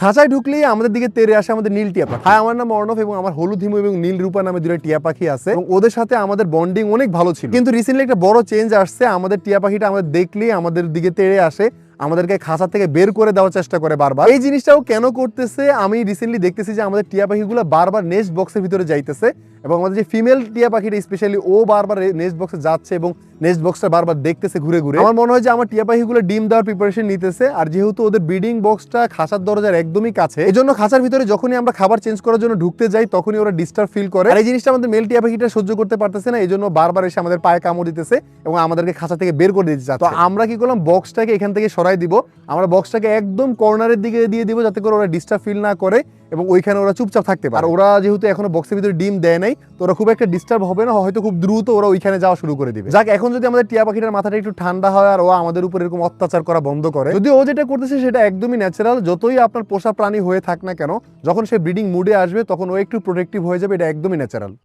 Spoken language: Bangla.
খাঁচায় ঢুকলেই আমাদের দিকে তেরে আসে আমাদের নীল টিয়া পাখি। হাই আমার নাম অর্ণব এবং আমার হলুদ হিমু এবং নীল রূপা নামে দুটো টিয়া পাখি আছে ওদের সাথে আমাদের বন্ডিং অনেক ভালো ছিল। কিন্তু রিসেন্টলি একটা বড় চেঞ্জ আসছে, আমাদের টিয়া পাখিটা আমাদের দেখলেই আমাদের দিকে তেড়ে আসে, আমাদেরকে খাঁচা থেকে বের করে দেওয়ার চেষ্টা করে বারবার। এই জিনিসটাও কেন করতেছে? আমি রিসেন্টলি দেখতেছি যে আমাদের টিয়া পাখিগুলো বারবার নেক্সট বক্সের ভিতরে যাইতেছে। এবং আমাদের যে ফিমেল টিয়া পাখিটা স্পেশালি ও বারবার নেক্সট বক্সে যাচ্ছে এবং নেক্সট বক্সটা বারবার দেখতেছে ঘুরে ঘুরে, আমার মনে হয় যে আমার টিয়া পাখিগুলো ডিম দেওয়ার প্রিপারেশন নিতেছে। আর যেহেতু ওদের ব্রিডিং বক্সটা খাঁচার দরজার একদমই কাছে এই জন্য খাঁচার ভিতরে যখনই আমরা খাবার চেঞ্জ করার জন্য ঢুকতে যাই, তখনই ওরা ডিস্টার্ব ফিল করে। আর এই জিনিসটা আমাদের মেল টিয়া পাখিটা সহ্য করতে পারতেছে না এই জন্য বারবার এসে আমাদের পায়ে কামড় দিতেছে এবং আমাদেরকে খাঁচা থেকে বের করে দিতে তো আমরা কি করলাম বক্সটাকে এখান থেকে সরাই দিব। আমরা বক্সটাকে একদম কর্নারের দিকে দিয়ে দিব, যাতে করে ওরা ডিস্টার্ব ফিল না করে। এবং ওইখানে ওরা চুপচাপ থাকতে পারে। আর ওরা যেহেতু এখনও বক্সের ভিতরে ডিম দেয় নাই, তো ওরা খুব একটা ডিস্টার্ব হবে না, হয়তো খুব দ্রুত ওরা ওইখানে যাওয়া শুরু করে দিবে। যাক, এখন যদি আমাদের টিয়া পাখিটার মাথাটা একটু ঠান্ডা হয় আর ও আমাদের উপর এরকম অত্যাচার করা বন্ধ করে, যদি ও যেটা করতেছে সেটা একদমই ন্যাচারাল যতই আপনার পোষা প্রাণী হয়ে থাক না কেন, যখন সে ব্রিডিং মুডে আসবে, তখন ও একটু প্রোটেক্টিভ হয়ে যাবে, এটা একদমই ন্যাচারাল